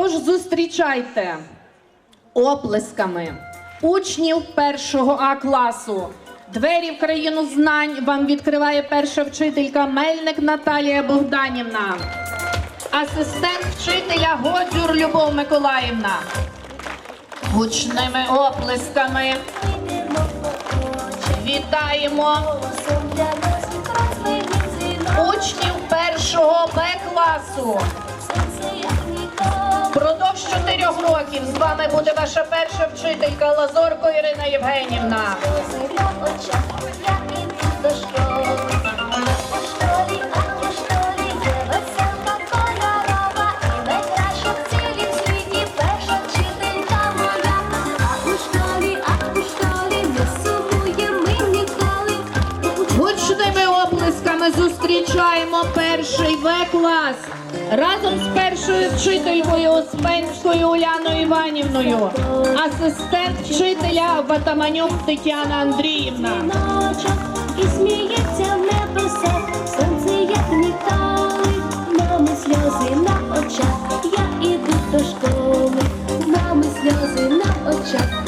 Тож зустрічайте оплесками учнів першого А класу. Двері в країну знань вам відкриває перша вчителька Мельник Наталія Богданівна, асистент вчителя Годзюр Любов Миколаївна. Гучними оплесками вітаємо учнів першого Б класу. Років з вами буде ваша перша вчителька Лазорко Ірина Євгенівна. зустрічаємо перший В клас разом з першою вчителькою Успенською Уляною Іванівною, асистент вчителя Батаманюк Тетяна Андріївна. І сміється в небо сонце, як ніколи, мами сльози на очах. Я іду до школи, мами сльози на очах.